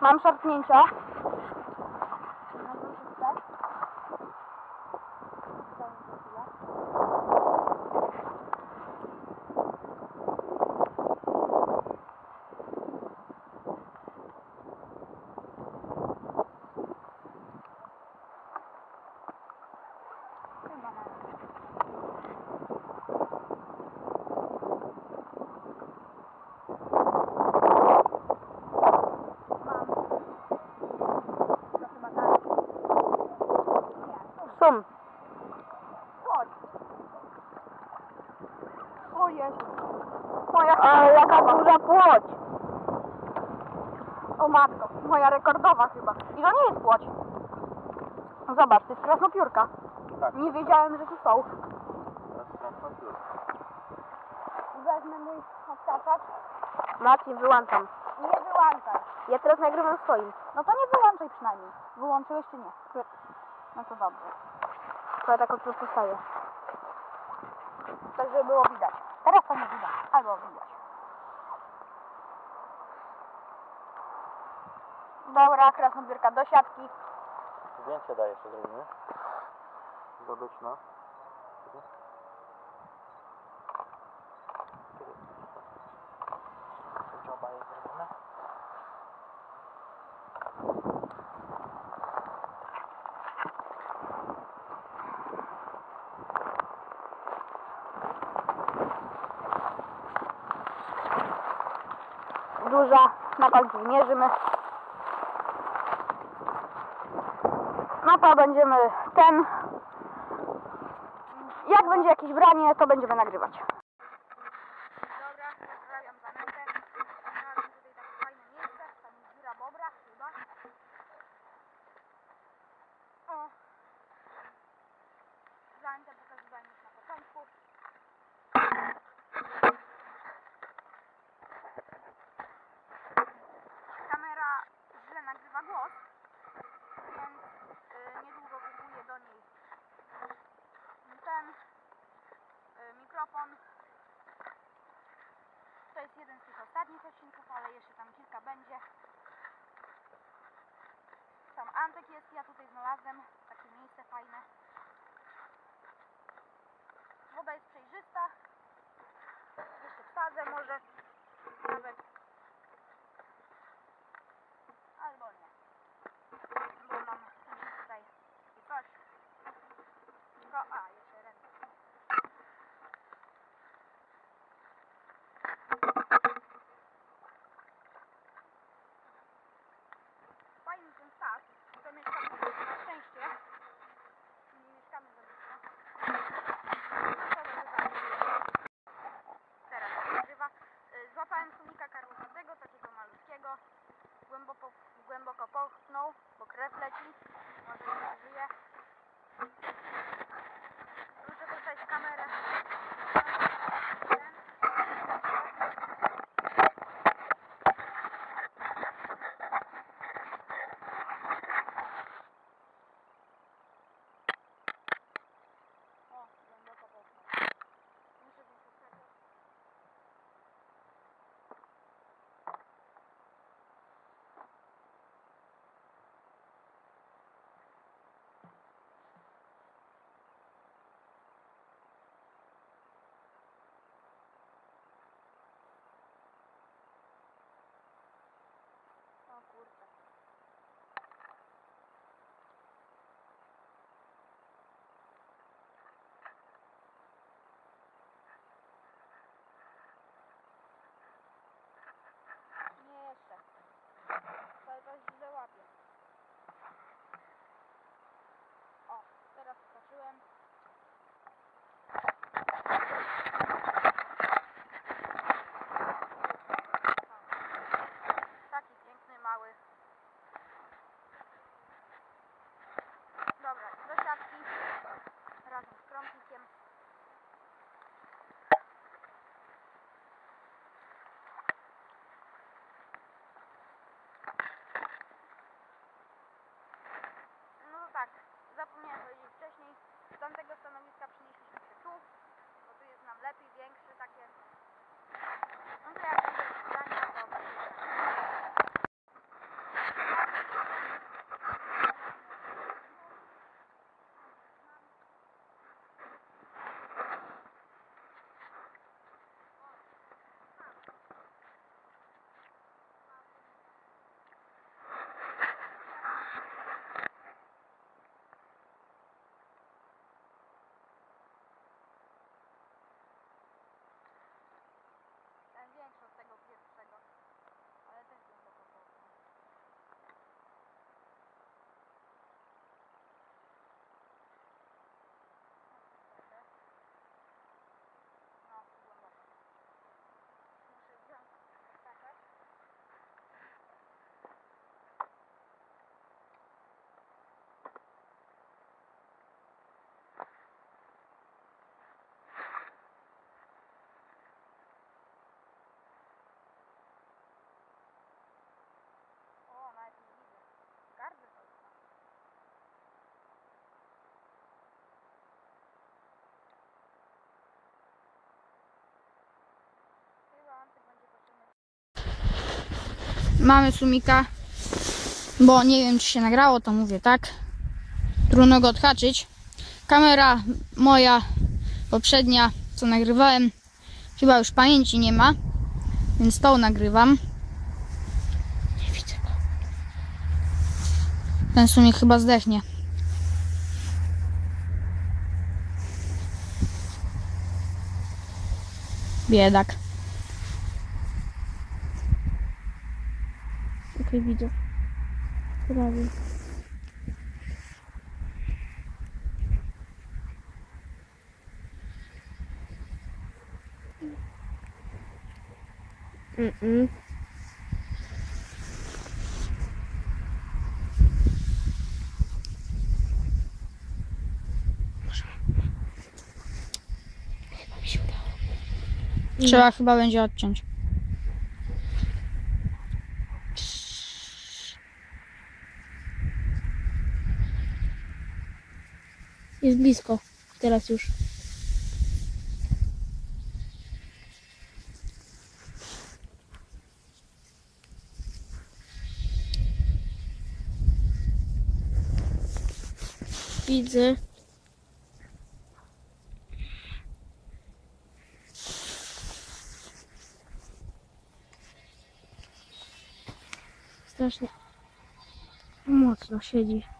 Mam szarpnięcia. Są. O Jezu. Moja, Ale jaka duża płoć. o matko, moja rekordowa chyba. I to nie jest płoć. Zobacz, to jest krasnopiórka. Tak. Nie wiedziałem, że tu są. Wezmę mój odtaczacz. Marcin, wyłączam. Nie wyłączaj. Ja teraz nagrywam swoim. No to nie wyłączaj przynajmniej. Wyłączyłeś czy nie? No to dobrze. Tak od postaję. Tak, żeby było widać. Teraz to nie widać. Albo widać. Dobra, krasnobierka do siatki. Zdjęcie daję jeszcze zrobimy. Zdobyczna. Duża. Na końcu mierzymy. No to będziemy ten. Jak będzie jakieś branie, to będziemy nagrywać. Dobra, pozdrawiam zanętę. Znalazłem tutaj takie fajne miejsce. Tam jest dziura bobra chyba. O. Już na początku. Kamera źle nagrywa głos, więc y, niedługo kupuję do niej ten y, mikrofon to jest jeden z tych ostatnich odcinków, ale jeszcze tam kilka będzie. Tam Antek jest, ja tutaj znalazłem takie miejsce fajne. Woda jest przejrzysta. Jeszcze wsadzę może Mamy sumika, bo nie wiem, czy się nagrało, to mówię tak. Trudno go odhaczyć. Kamera moja poprzednia, co nagrywałem, chyba już pamięci nie ma, więc tą nagrywam. Nie widzę go. Ten sumik chyba zdechnie. Biedak. Okej, widzę. Prawie. Się udało. Trzeba chyba będzie odciąć. Jest blisko. Teraz już. Widzę. Strasznie mocno siedzi.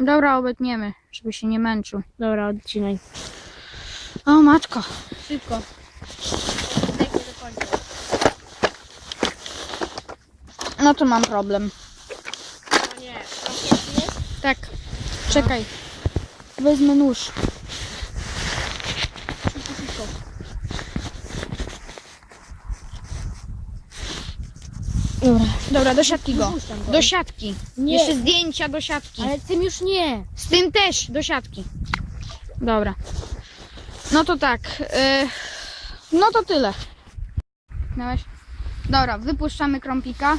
Dobra, obetniemy, żeby się nie męczył. Dobra, odcinaj. O matko. Szybko. No to mam problem. O nie, jest? Tak. Czekaj. Wezmę nóż. Dobra. Dobra, do siatki go. Do siatki. Nie. Jeszcze zdjęcia do siatki. Ale tym już nie. Z tym też do siatki. Dobra. No to tak. y, no to tyle. Dobra, wypuszczamy krąpika.